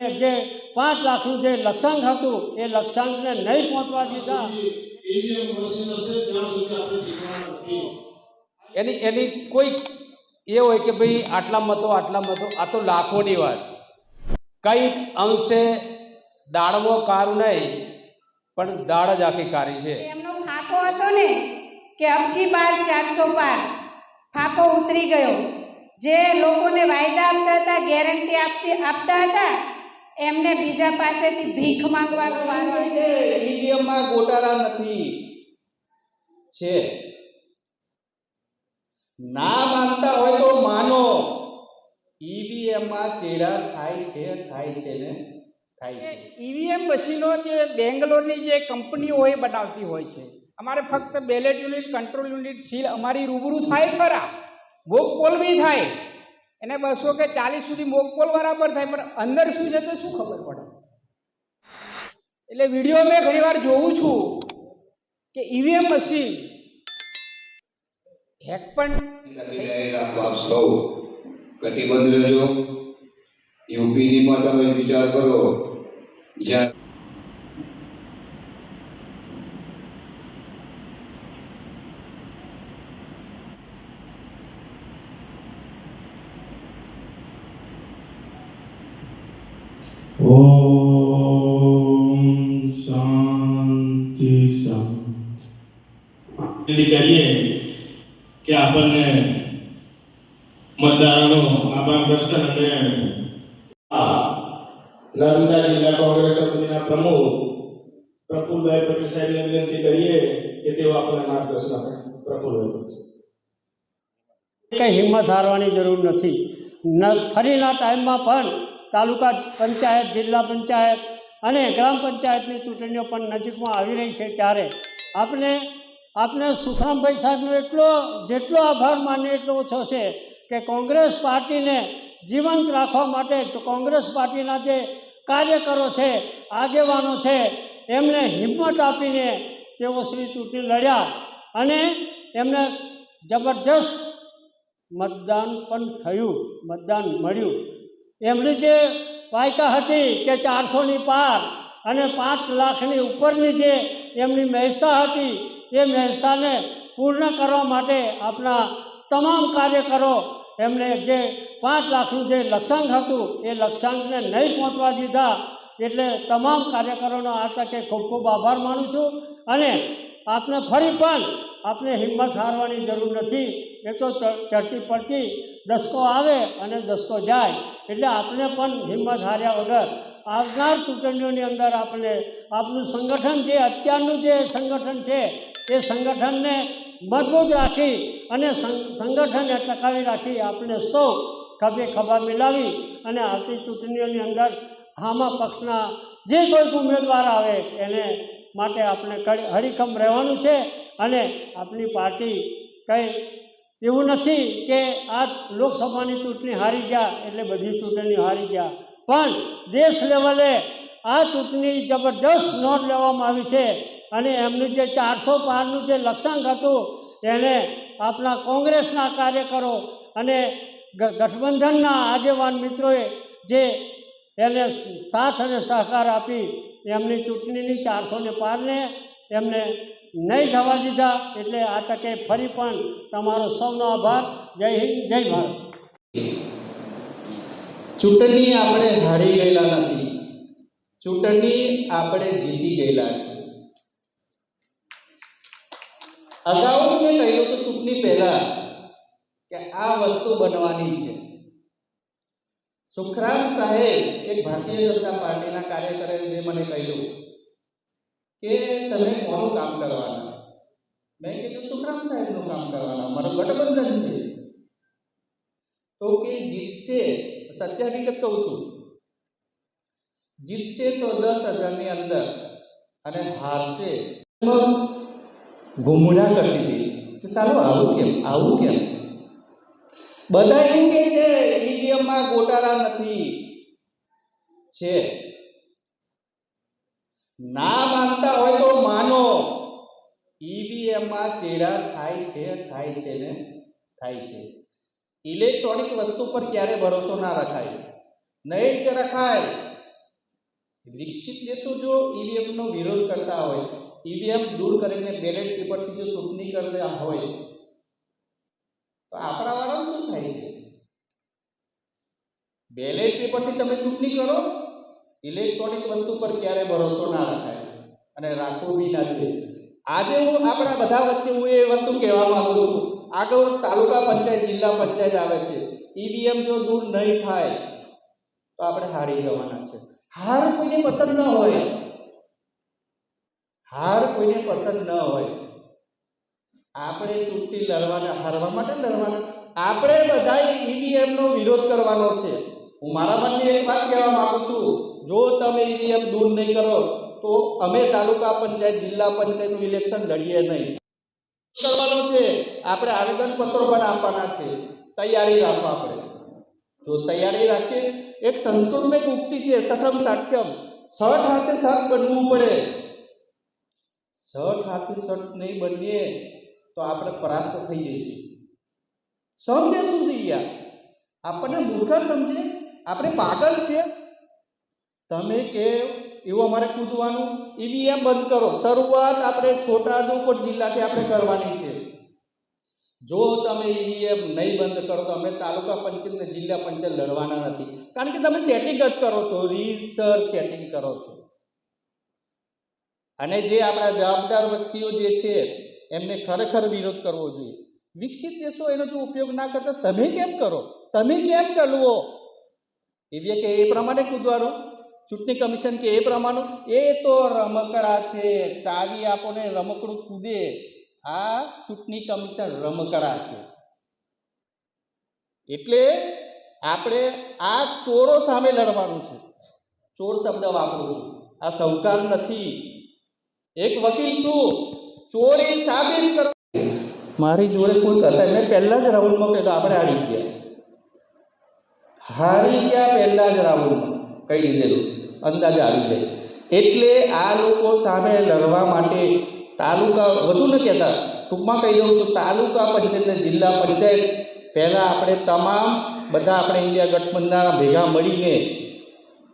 જે પાંચ લાખનું જે લક્ષ્યાંક હતું એ લક્ષ્યાંકને નહીં પહોંચવા દીધા. એની એની કોઈ એ હોય કે ભાઈ આટલા મતો આટલા મતો આ તો લાખોની વાત. કંઈક અંશે દાડવો કારું નહીં પણ દાળ જ આખી કારી છે. એમનો ફાંકો હતો ને કે અબકી બાર ચારસો પાર ફાંકો ઉતરી ગયો. જે લોકોને વાયદા આપતા હતા ગેરંટી આપતી આપતા હતા એમને બીજા પાસેથી ભીખ માંગવાનો વારો છે. ઈવીએમમાં ગોટાળા નથી. છે. ના માનતા હોય તો માનો. ઈવીએમમાં ચેડા થાય છે થાય છે ને થાય છે. ઈવીએમ મશીનો જે બેંગ્લોરની જે કંપનીઓ એ બનાવતી હોય છે અમારે ફક્ત ballot unit control unit seal અમારી રૂબરૂ થાય ખરા. મોકપોલ બી થાય. એને બસો કે ચાલીસ સુધી મોકપોલ બરાબર થાય, પણ અંદર શું છે તે શું ખબર પડે? એટલે વીડિયો મેં ઘણીવાર જોઉં છું કે ઈવીએમ મશીન હેક પણ સૌ. કટિબંધ રહેજો. યુપીની માં તમે વિચાર કરો. જ્યાં ઓમ શાંતિ શાંતિ. કરીએ કે આપણને મતદારોનો આભાર દર્શન અને નર્મદા જિલ્લા કોંગ્રેસ સમિતિના પ્રમુખ પ્રફુલભાઈ પટેલ સાહેબને વિનંતી કરીએ કે તેઓ આપણને માર્ગદર્શન આપે. પ્રફુલભાઈ કંઈ હિંમત હારવાની જરૂર નથી. ન, ફરીના ટાઈમમાં પણ તાલુકા પંચાયત, જિલ્લા પંચાયત અને ગ્રામ પંચાયતની ચૂંટણીઓ પણ નજીકમાં આવી રહી છે ત્યારે આપણે આપણે સુખરામભાઈ સાહેબનો એટલો, જેટલો આભાર માનીએ એટલો ઓછો છે કે કોંગ્રેસ પાર્ટીને જીવંત રાખવા માટે કોંગ્રેસ પાર્ટીના જે કાર્યકરો છે, આગેવાનો છે, એમને હિંમત આપીને તેઓ શ્રી ચૂંટણી લડ્યા અને એમને જબરજસ્ત મતદાન પણ થયું, મતદાન મળ્યું. એમની જે વાયકા હતી કે ચારસોની પાર અને પાંચ લાખની ઉપરની જે એમની મહેસા હતી, એ મહેસાને પૂર્ણ કરવા માટે આપણા તમામ કાર્યકરો એમને જે પાંચ લાખનું જે લક્ષ્યાંક હતું, એ લક્ષ્યાંકને નહીં પહોંચવા દીધા. એટલે તમામ કાર્યકરોનો આ તકે ખૂબ ખૂબ આભાર માનું છું અને આપને ફરી પણ આપને હિંમત હારવાની જરૂર નથી. એ તો ચડતી પડતી દસકો આવે અને દસકો જાય. એટલે આપણે પણ હિંમત હાર્યા વગર આવનાર ચૂંટણીઓની અંદર આપણે આપણું સંગઠન જે અત્યારનું જે સંગઠન છે, એ સંગઠનને મજબૂત રાખી અને સંગઠનને ટકાવી રાખી આપણે સૌ ખભે ખભા મિલાવી અને આવતી ચૂંટણીઓની અંદર હામા પક્ષના જે કોઈક ઉમેદવાર આવે એને માટે આપણે હડીખમ રહેવાનું છે અને આપણી પાર્ટી કંઈ એવું નથી કે આ લોકસભાની ચૂંટણી હારી ગયા એટલે બધી ચૂંટણી હારી ગયા. પણ દેશ લેવલે આ ચૂંટણી જબરજસ્ત નોંધ લેવામાં આવી છે અને એમનું જે ચારસો પારનું જે લક્ષ્યાંક હતું, એને આપણા કોંગ્રેસના કાર્યકરો અને ગઠબંધનના આગેવાન મિત્રોએ જે એને સાથ અને સહકાર આપી એમની ચૂંટણીની ચારસોને પારને એમને નહીં થવા દીધા એટલે આ તકે ફરી પણ તમારો સૌનો આભાર. જય હિન્દ, જય ભારત. ચૂંટણી આપણે હારી ગયેલા નથી. ચૂંટણી આપણે જીતી ગયેલા છે અગાઉ મેં કહ્યું હતું ચૂંટણી પહેલા કે આ વસ્તુ બનવાની છે. સુખરામ સાહેબ એક ભારતીય જનતા પાર્ટીના કાર્યકરે જે મને કહ્યું કે તમે કોનું કામ કરવાના? મેં કીધું સુખરામ સાહેબનું કામ કરવાના. અમારું ગઠબંધન છે. તો કે જીતશે સત્ય હકીકત કહું છું. જીતશે તો દસ હજારની અંદર અને હારશે. ગુમડા કરી દીધી તો સારું, આવું કેમ? આવું કેમ? બધા એમ કે છે, ઈવીએમમાં ગોટાળા નથી. છે. ના માનતા હોય તો માનો. ઈવીએમમાં ચેડા થાય છે થાય છે ને થાય છે. ઇલેક્ટ્રોનિક વસ્તુ પર ક્યારે ભરોસો ના રખાય? નહીં જ રખાય. વિકસિત દેશો જો ઈવીએમનો વિરોધ કરતા હોય ઈવીએમ દૂર કરીને બેલેટ પેપરથી જો ચૂંટણી કરતા હોય, તો આપણા વાળા શું થાય છે? બેલેટ પેપરથી તમે ચૂંટણી કરો? ઇલેક્ટ્રોનિક વસ્તુ પર ક્યારે ભરોસો ના રખાય અને રાખવો બી ના જોઈએ. આજે હું આપણા બધા વચ્ચે હું એ વસ્તુ કહેવા માંગુ છું. આગળ તાલુકા પંચાયત, જિલ્લા પંચાયત આવે છે. ઈવીએમ જો દૂર નહીં થાય, તો આપણે હારી જવાના છે. હાર કોઈને પસંદ ન હોય. હાર કોઈને પસંદ ન હોય. આપણે ચૂંટણી લડવાના, હારવા માટે લડવાના. આપણે બધાએ ઈવીએમ નો વિરોધ કરવાનો છે. હું મારા મનની એક વાત કહેવા માંગુ છું. જો તમે ઈવીએમ દૂર નહીં કરો, તો અમે તાલુકા પંચાયત, જિલ્લા પંચાયતનું ઇલેક્શન લડીએ નહીં. કરવાનો છે? આપણે આવેદન પત્રો પણ આપવાના છે. તૈયારી રાખો આપણે જો તૈયારી રાખીએ, એક સંસ્કૃતમાં એક ઉક્તિ છે, સઠમ સાઠ્યમ. સઠ હાથે સઠ બનવું પડે. સઠ હાથે સઠ નહીં બનીએ, તો આપણે પરાસ્ત થઈ જઈશું. સમજે શું છે યાર આપણને મૂર્ખ સમજે? આપણે પાગલ છે તમે કે એવું અમારે કૂદવાનું? ઈવીએમ બંધ કરો. શરૂઆત આપણે છોટાઉદેપુર જિલ્લાથી આપણે કરવાની છે. જો તમે ઈવીએમ નહીં બંધ કરો તો અમે તાલુકા પંચાયત ને જિલ્લા પંચાયત લડવાના નથી. કારણ કે તમે સેટિંગ જ કરો છો. રિસર્ચ સેટિંગ કરો છો. અને જે આપણા જવાબદાર વ્યક્તિઓ જે છે, એમને ખરેખર વિરોધ કરવો જોઈએ. વિકસિત દેશો એનો જો ઉપયોગ ના કરતા, તમે કેમ કરો? તમે કેમ ચલવો? એવી કે એ પ્રમાણે કૂદવાનું? ચૂંટણી કમિશન કે એ પ્રમાણે? એ તો રમકડા છે. ચાવી આપો ને રમકડું કૂદે. આ ચૂંટણી કમિશન રમકડા છે. એટલે આપણે આ ચોરો સામે લડવાનું છે. ચોર શબ્દ વાપરું આ સહકાર નથી. એક વકીલ છું. ચોરી સાબિત કર મારી જોડે કોઈ કરતા મેં પહેલા જ રાઉન્ડમાં કહેતો આપણે હારી ગયા. હારી ગયા પહેલા જ રાઉન્ડમાં. કહી દીધેલું અંદાજ આવી જાય. એટલે આ લોકો સામે લડવા માટે તાલુકા વધુ ન કહેતા. ટૂંકમાં કહી દઉં છું, તાલુકા પંચાયત જિલ્લા પંચાયત પહેલાં આપણે તમામ બધા આપણે ઇન્ડિયા ગઠબંધનના ભેગા મળીને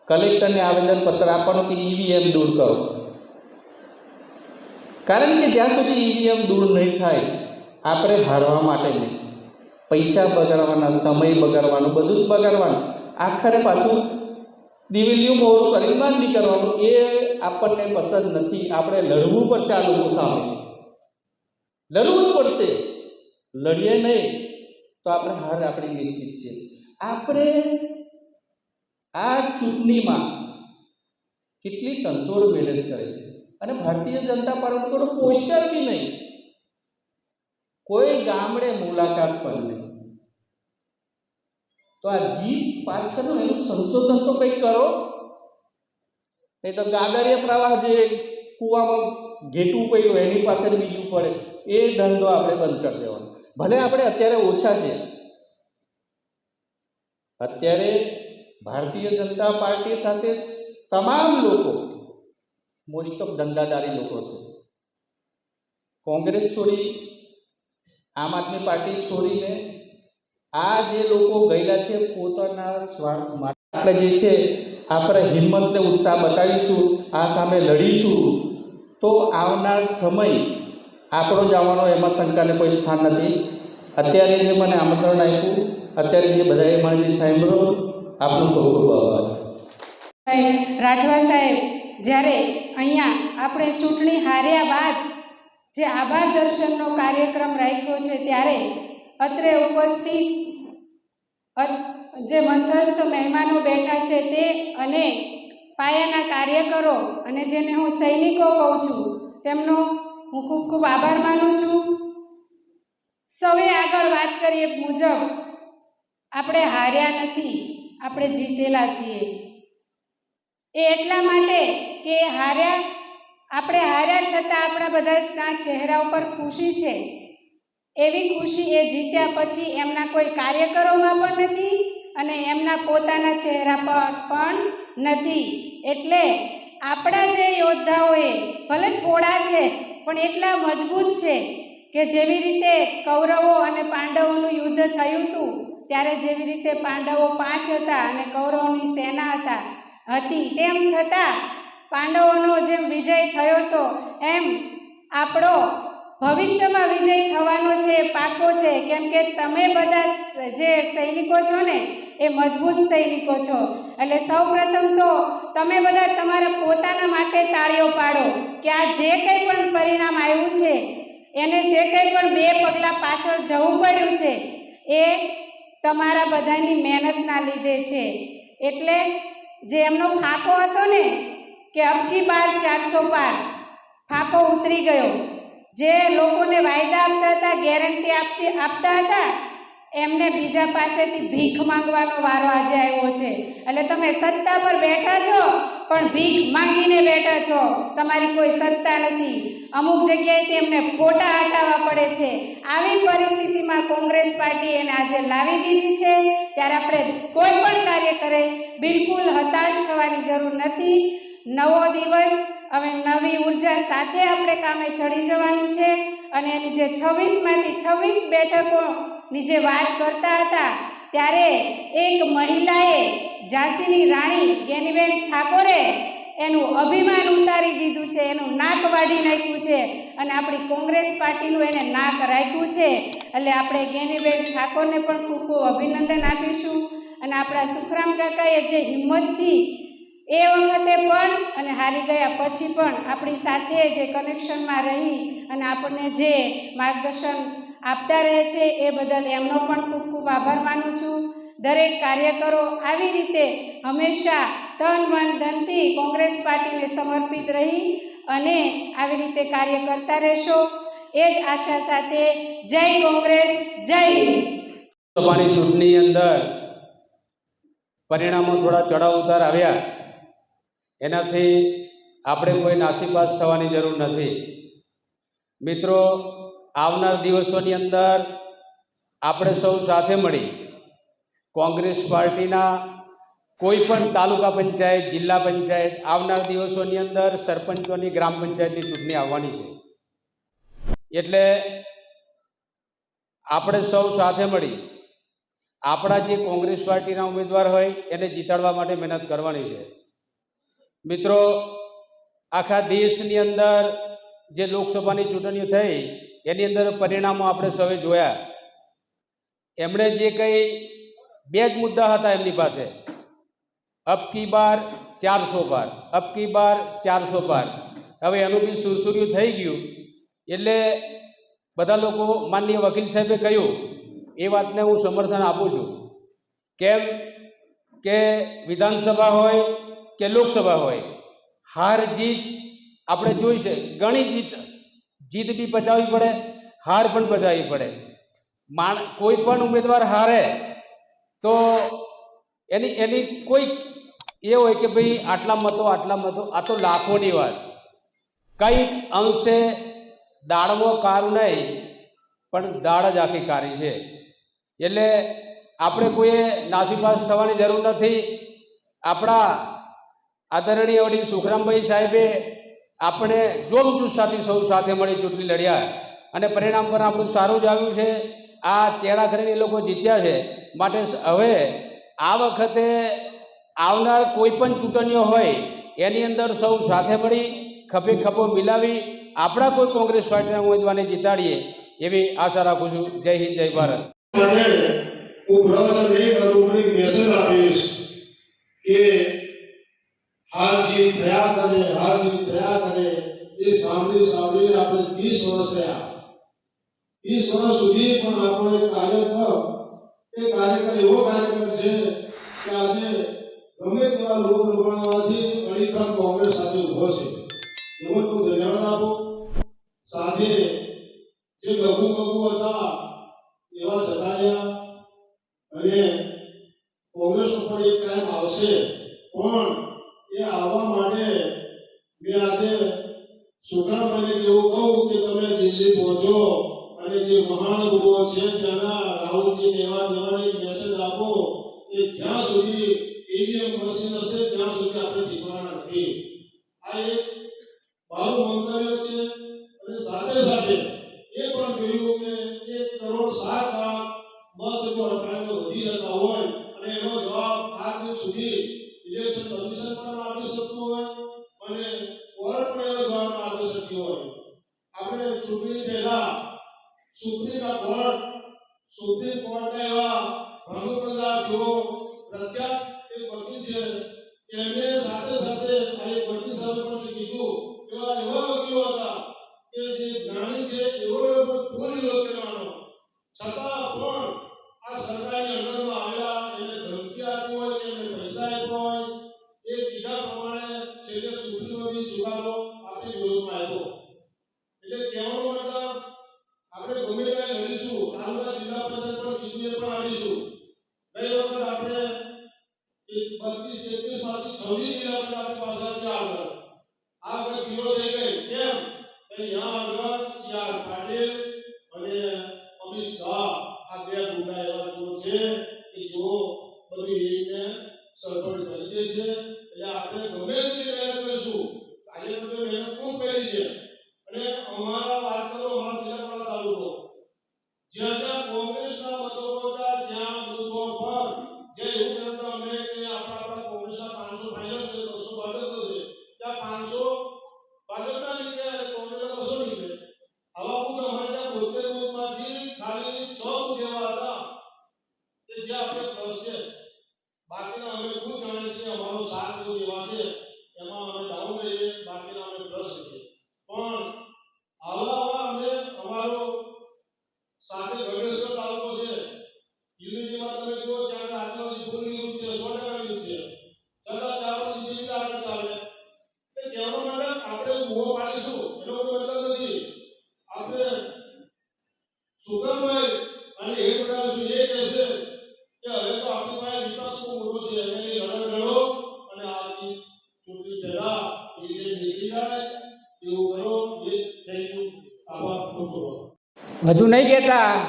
કલેક્ટરને આવેદનપત્ર આપવાનું કે ઈવીએમ દૂર કરો. કારણ કે જ્યાં સુધી ઈવીએમ દૂર નહીં થાય, આપણે હારવા માટે નહીં. પૈસા બગાડવાના, સમય બગાડવાનો, બધું જ બગાડવાનું. આખરે પાછું દિવેલિયું મોડું કરીને બહાર નીકળવાનું એ આપણને પસંદ નથી. આપણે લડવું પડશે આ લોકો સામે. લડવું જ પડશે. લડીએ નહીં, તો આપણે હાર આપણી નિશ્ચિત છે આપણે આ ચૂંટણીમાં કેટલી તંતોડ મહેનત કરી? અને ભારતીય જનતા પાર્ટી કોઈ પોસ્ટર બી નહીં. કોઈ ગામડે મુલાકાત પણ નહીં. તો આ જીત પાછળનું એનું સંશોધન તો કંઈક કરો. નહીં તો ગાગરીય પ્રવાહ જે કૂવામાં ઘેટું પડ્યું, એની પાછળ બીજું પડે, એ ધંધો આપણે બંધ કરી દેવાનો. ભલે આપણે અત્યારે ઓછા છે. અત્યારે ભારતીય જનતા પાર્ટી સાથે તમામ લોકો મોસ્ટ ઓફ ધંધાદારી લોકો છે. કોંગ્રેસ છોડી, આમ આદમી પાર્ટી છોડીને આ જે લોકો ગયેલા છે પોતાના સ્વાર્થ માટે, આપણે જે છે, આપણે હિંમતને ઉત્સાહ બતાવીશું, આ સામે લડીશું. તો આવનાર સમય આપણો જવાનો એમાં શંકાને કોઈ સ્થાન નથી. અત્યારે જે મને આમંત્રણ આપ્યું, અત્યારે જે બધાએ મને સાંભળો, આપનો ખૂબ ખૂબ આભાર. રાઠવા સાહેબ, જ્યારે અહીંયા આપણે ચૂંટણી હાર્યા બાદ જે આભાર દર્શનનો કાર્યક્રમ રાખ્યો છે, ત્યારે અત્રે ઉપસ્થિત જે મંથસ્થ મહેમાનો બેઠા છે તે અને પાયાના કાર્યકરો અને જેને હું સૈનિકો કહું છું, તેમનો હું ખૂબ ખૂબ આભાર માનું છું. સૌએ આગળ વાત કરીએ મુજબ, આપણે હાર્યા નથી, આપણે જીતેલા છીએ. એ એટલા માટે કે હાર્યા, આપણે હાર્યા છતાં આપણા બધાના ચહેરા ઉપર ખુશી છે. એવી ખુશી એ જીત્યા પછી એમના કોઈ કાર્યકરોમાં પણ નથી અને એમના પોતાના ચહેરા પર પણ નથી. એટલે આપણા જે યોદ્ધાઓએ, ભલે થોડા છે, પણ એટલા મજબૂત છે કે જેવી રીતે કૌરવો અને પાંડવોનું યુદ્ધ થયું હતું, ત્યારે જેવી રીતે પાંડવો પાંચ હતા અને કૌરવોની સેના હતા, હતી, તેમ છતાં પાંડવોનો જેમ વિજય થયો હતો એમ આપણો ભવિષ્યમાં વિજય થવાનો છે, પાકો છે, કેમ કે તમે બધા જે સૈનિકો છો ને, એ મજબૂત સૈનિકો છો. એટલે સૌપ્રથમ તો તમે બધા તમારા પોતાના માટે તાળીઓ પાડો કે આ જે કંઈ પણ પરિણામ આવ્યું છે, એને જે કંઈ પણ બે પગલાં પાછળ જવું પડ્યું છે, એ તમારા બધાની મહેનતના લીધે છે. એટલે જે એમનો ફાંકો હતો ને, કે અબકી બાર ચારસો પાર, ફાંકો ઉતરી ગયો. જે લોકોને વાયદા આપતા હતા, ગેરંટી આપતી, આપતા હતા, એમને બીજા પાસેથી ભીખ માંગવાનો વારો આજે આવ્યો છે. એટલે તમે સત્તા પર બેઠા છો, પણ ભીખ માંગીને બેઠા છો. તમારી કોઈ સત્તા નથી. અમુક જગ્યાએથી એમને ફોટા હટાવવા પડે છે. આવી પરિસ્થિતિમાં કોંગ્રેસ પાર્ટી એને આજે લાવી દીધી છે. ત્યારે આપણે કોઈ પણ કાર્ય કરે, બિલકુલ હતાશ થવાની જરૂર નથી. નવો દિવસ હવે નવી ઊર્જા સાથે આપણે કામે ચડી જવાનું છે અને એની જે છવ્વીસમાંથી છવ્વીસ બેઠકોની જે વાત કરતા હતા, ત્યારે એક મહિલાએ ઝાંસીની રાણી ગેનીબેન ઠાકોરે એનું અભિમાન ઉતારી દીધું છે, એનું નાક વાઢી નાખ્યું છે અને આપણી કોંગ્રેસ પાર્ટીનું એને નાક રાખ્યું છે. એટલે આપણે ગેનીબેન ઠાકોરને પણ ખૂબ ખૂબ અભિનંદન આપીશું. અને આપણા સુખરામ કાકાએ જે હિંમતથી એ વખતે પણ અને હારી ગયા પછી પણ આપણી સાથે જે કનેક્શનમાં રહી અને આપણને જે માર્ગદર્શન આપતા રહે છે એ બદલ એમનો પણ ખૂબ ખૂબ આભાર માનું છું. દરેક કાર્યકરો આવી રીતે હંમેશા તન, મન, ધનથી કોંગ્રેસ પાર્ટીને સમર્પિત રહી અને આવી રીતે કાર્ય કરતા રહેશો. એ જ આશા સાથે જય કોંગ્રેસ, જય ચૂંટણી અંદર પરિણામો થોડા ચડાવ ઉતાર આવ્યા. એનાથી આપણે કોઈ નાસીપાસ થવાની જરૂર નથી. મિત્રો, આવનાર દિવસોની અંદર આપણે સૌ સાથે મળી કોંગ્રેસ પાર્ટીના કોઈ પણ તાલુકા પંચાયત, જિલ્લા પંચાયત, આવનાર દિવસોની અંદર સરપંચોની ગ્રામ પંચાયતની ચૂંટણી આવવાની છે. એટલે આપણે સૌ સાથે મળી આપણા જે કોંગ્રેસ પાર્ટીના ઉમેદવાર હોય એને જીતાડવા માટે મહેનત કરવાની છે. મિત્રો, આખા દેશની અંદર જે લોકસભાની ચૂંટણીઓ થઈ, એની અંદર પરિણામો આપણે સૌએ જોયા. એમણે જે કંઈ બે જ મુદ્દા હતા એમની પાસે. અબકી બાર, ચારસો પાર અબકી બાર, ચારસો પાર હવે એનું બી સુરસુર્યું થઈ ગયું. એટલે બધા લોકો માનનીય વકીલ સાહેબે કહ્યું, એ વાતને હું સમર્થન આપું છું. કેમ? કે વિધાનસભા હોય કે લોકસભા હોય. હાર જીત આપણે જોઈ છે. ઘણી જીત. જીત બી પચાવવી પડે, હાર પણ પચાવવી પડે. માણ, કોઈ પણ ઉમેદવાર હારે, તો એની એની કોઈ એ હોય કે ભાઈ આટલા મતો આટલા મતો, આ તો લાખોની વાત. કંઈક અંશે દાળમાં કારું નહીં, પણ દાળ જ આખી કારી છે. એટલે આપણે કોઈએ નાસીપાસ થવાની જરૂર નથી. આપણા આદરણીય વડીલ સુખરામભાઈ સાહેબે આપણે જોમ જુસ્સાથી સૌ સાથે મળી ચૂંટણી લડ્યા અને પરિણામ પણ આપણું સારું જ આવ્યું છે. આ ચેડા કરીને એ લોકો જીત્યા છે. માટે હવે આ વખતે આવનાર કોઈ પણ ચૂંટણીઓ હોય, એની અંદર સૌ સાથે મળી, ખભે ખભો મિલાવી, આપણા કોઈ કોંગ્રેસ પાર્ટીના ઉમેદવારને જીતાડીએ એવી આશા રાખું છું. જય હિન્દ, જય ભારત. હું પ્રવચન નહીં કરું મેસેજ આપીશ કે હાર જીત થયા કરે હાર જીત થયા કરે, એ સાંભળી સાંભળીને આપણે ત્રીસ વર્ષ થયા ત્રીસ વર્ષ સુધી પણ આપણો એક કાર્યક્રમ, એ કાર્યક્રમ એવો કાર્યક્રમ છે કે આજે ગમે તેવા લોક લોભાણવાથી અડીખમ કોંગ્રેસ સાથે ઊભો છે. એવો હું ધન્યવાદ આપો. સાથે જે લઘુ લઘુ હતા, એવા જતા રહ્યા. અને કોંગ્રેસ ઉપર એક ટાઈમ આવશે. પણ એ આવવા માટે મેં આજે સુખરામને એવું કહું કે તમે દિલ્હી પહોંચો અને જે મહાનુભાવો છે ત્યાંના રાહુલજી લેવા દેવાની મેસેજ આપો કે જ્યાં સુધી ઈવીએમ મશીન હશે, ત્યાં સુધી આપણે જીતવાના નથી. આ એક મારું મંતવ્ય છે અને સાથે સાથે એ પણ જોયું કે એક કરોડ સાત લાખ મત જો અઠવાડિયે વધી જતા હોય અને એનો જવાબ આજ સુધી એપ્લિકેશન પરમિશન પણ આપી શકતું હોય અને વોરંટ પણ દ્વારા આપી શક્યો હોય. આપણે ચૂંટણી પહેલા સુપ્રીમ કોર્ટ, સુપ્રીમ કોર્ટના એવા ભંગ પ્રજા જેઓ પ્રખ્યાત એ વકીલ છે એમને સાથે સાથે આ એક વકીલ સાહેબ પણ કીધું, એવા એવા વકીલો હતા કે જે જ્ઞાની છે, એવો પણ પૂરી યોગ્ય એવા ચોર છે કે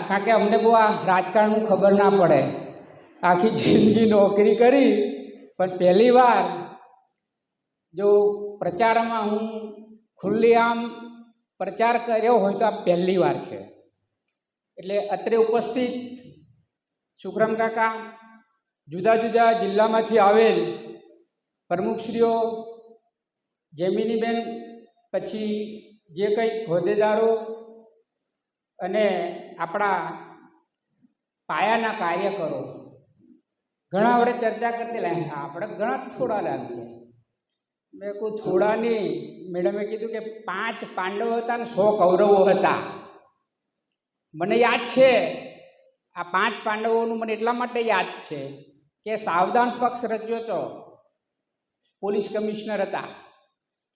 કારણ કે અમને બહુ આ રાજકારણનું ખબર ના પડે. આખી જિંદગી નોકરી કરી, પણ પહેલી વાર જો પ્રચારમાં હું ખુલ્લેઆમ પ્રચાર કર્યો હોય તો આ પહેલી વાર છે. એટલે અત્રે ઉપસ્થિત સુખરામ કાકા જુદા જુદા જિલ્લામાંથી આવેલ પ્રમુખશ્રીઓ, જેમિનીબેન, પછી જે કંઈક હોદ્દેદારો અને આપણા પાયાના કાર્યકરો ઘણા આપણે ચર્ચા કરતી લે આપણે ઘણા થોડા લાવીએ મેં કહું થોડા નહીં મેડમે કીધું કે, પાંચ પાંડવો હતા ને સો કૌરવો હતા. મને યાદ છે, આ પાંચ પાંડવોનું મને એટલા માટે યાદ છે કે સાવધાન પક્ષ રચ્યો છો પોલીસ કમિશનર હતા.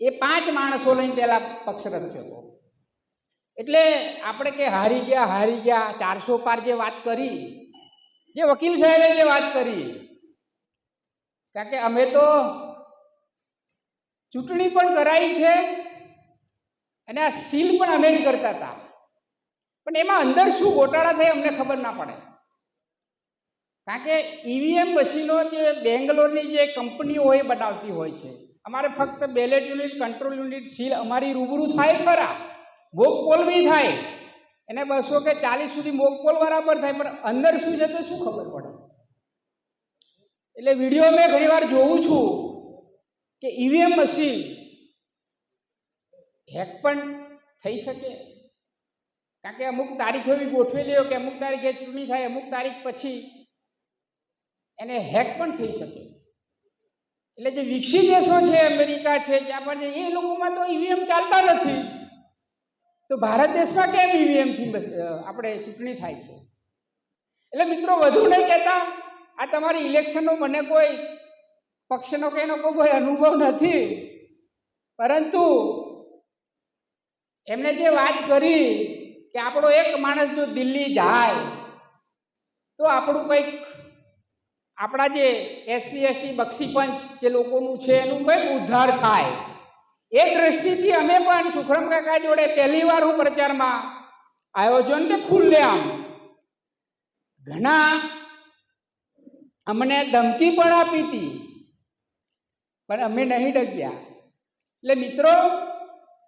એ પાંચ માણસો લઈને પહેલાં પક્ષ રચ્યો હતો. એટલે આપણે કે હારી ગયા હારી ગયા, ચારસો પાર જે વાત કરી, જે વકીલ સાહેબે જે વાત કરી, કારણ કે અમે તો ચૂંટણી પણ કરાઈ છે અને આ સીલ પણ અમે જ કરતા હતા. પણ એમાં અંદર શું ગોટાળા થાય અમને ખબર ના પડે. કારણ કે ઈવીએમ મશીનો જે બેંગ્લોરની જે કંપનીઓ એ બનાવતી હોય છે. અમારે ફક્ત ballot unit, control unit, seal અમારી રૂબરૂ થાય ખરા. મોક પોલ બી થાય. એને બસો કે ચાલીસ સુધી મોક પોલ બરાબર થાય, પણ અંદર શું છે તે શું ખબર પડે? એટલે વીડિયો મેં ઘણીવાર જોઉં છું કે ઈવીએમ મશીન હેક પણ થઈ શકે. કારણ કે અમુક તારીખો એવી ગોઠવેલી હોય કે અમુક તારીખે ચૂંટણી થાય, અમુક તારીખ પછી એને હેક પણ થઈ શકે. એટલે જે વિકસિત દેશો છે, અમેરિકા છે, જ્યાં પણ છે, એ લોકોમાં તો ઈવીએમ ચાલતા નથી. તો ભારત દેશમાં કેમ ઈવીએમથી બસ આપણે ચૂંટણી થાય છે? એટલે મિત્રો, વધુ નહીં કહેતા, આ તમારી ઇલેક્શનનો મને કોઈ પક્ષનો કે એનો કોઈ અનુભવ નથી. પરંતુ એમણે જે વાત કરી કે આપણો એક માણસ જો દિલ્હી જાય, તો આપણું કંઈક, આપણા જે એસસી, એસટી બક્ષીપંચ જે લોકોનું છે, એનું કંઈક ઉદ્ધાર થાય. એ દ્રષ્ટિથી અમે પણ સુખરામ કાકા જોડે પહેલી વાર હું પ્રચારમાં આયોજન કે ખુલ્લેઆમ. ઘણા અમને ધમકી પણ આપી હતી, પણ અમે નહીં ડગ્યા. એટલે મિત્રો,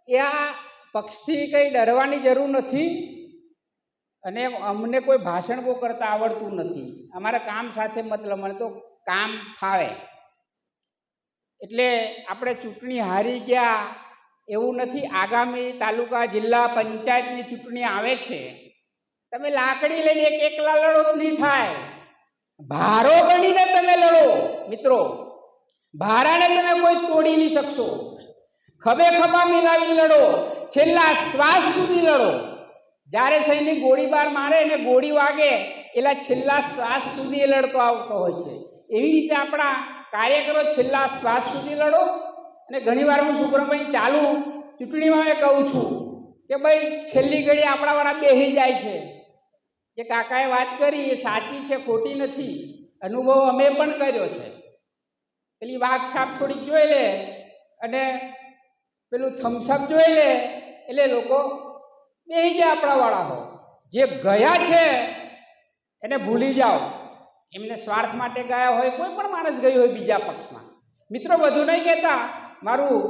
એ આ પક્ષથી કંઈ ડરવાની જરૂર નથી અને અમને કોઈ ભાષણ બહુ કરતા આવડતું નથી. અમારે કામ સાથે મતલબ મને તો કામ ફાવે. એટલે આપણે ચૂંટણી હારી ગયા એવું નથી. આગામી તાલુકા જિલ્લા પંચાયતની ચૂંટણી આવે છે. તમે લાકડી લઈને એક એકલા લડો નહીં થાય. ભારો ગણીને તમે લડો, મિત્રો. ભારાને તમે કોઈ તોડી નહીં શકશો. ખભે ખભા મિલાવીને લડો. છેલ્લા શ્વાસ સુધી લડો. જ્યારે સૈનિક ગોળીબાર મારે ને ગોળી વાગે એટલે છેલ્લા શ્વાસ સુધી લડતો આવતો હોય છે. એવી રીતે આપણા કાર્યકરો છેલ્લા શ્વાસ સુધી લડો અને ઘણીવાર હું શુક્રભાઈ ચાલુ ચૂંટણીમાં એ કહું છું કે, ભાઈ, છેલ્લી ઘડી આપણાવાળા બેસી જાય છે. જે કાકાએ વાત કરી, એ સાચી છે, ખોટી નથી. અનુભવ અમે પણ કર્યો છે. પેલી વાઘછાપ થોડીક જોઈ લે અને પેલું થમ્સઅપ જોઈ લે એટલે લોકો બેસી જાય આપણાવાળા હો. જે ગયા છે, એને ભૂલી જાઓ. એમને સ્વાર્થ માટે ગયા હોય, કોઈ પણ માણસ ગયો હોય બીજા પક્ષમાં. મિત્રો બધું નહીં કહેતા, મારું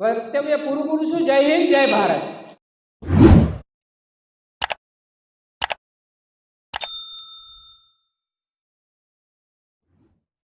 વર્તવ્ય પૂરું પૂરું છું. જય હિન્દ, જય ભારત.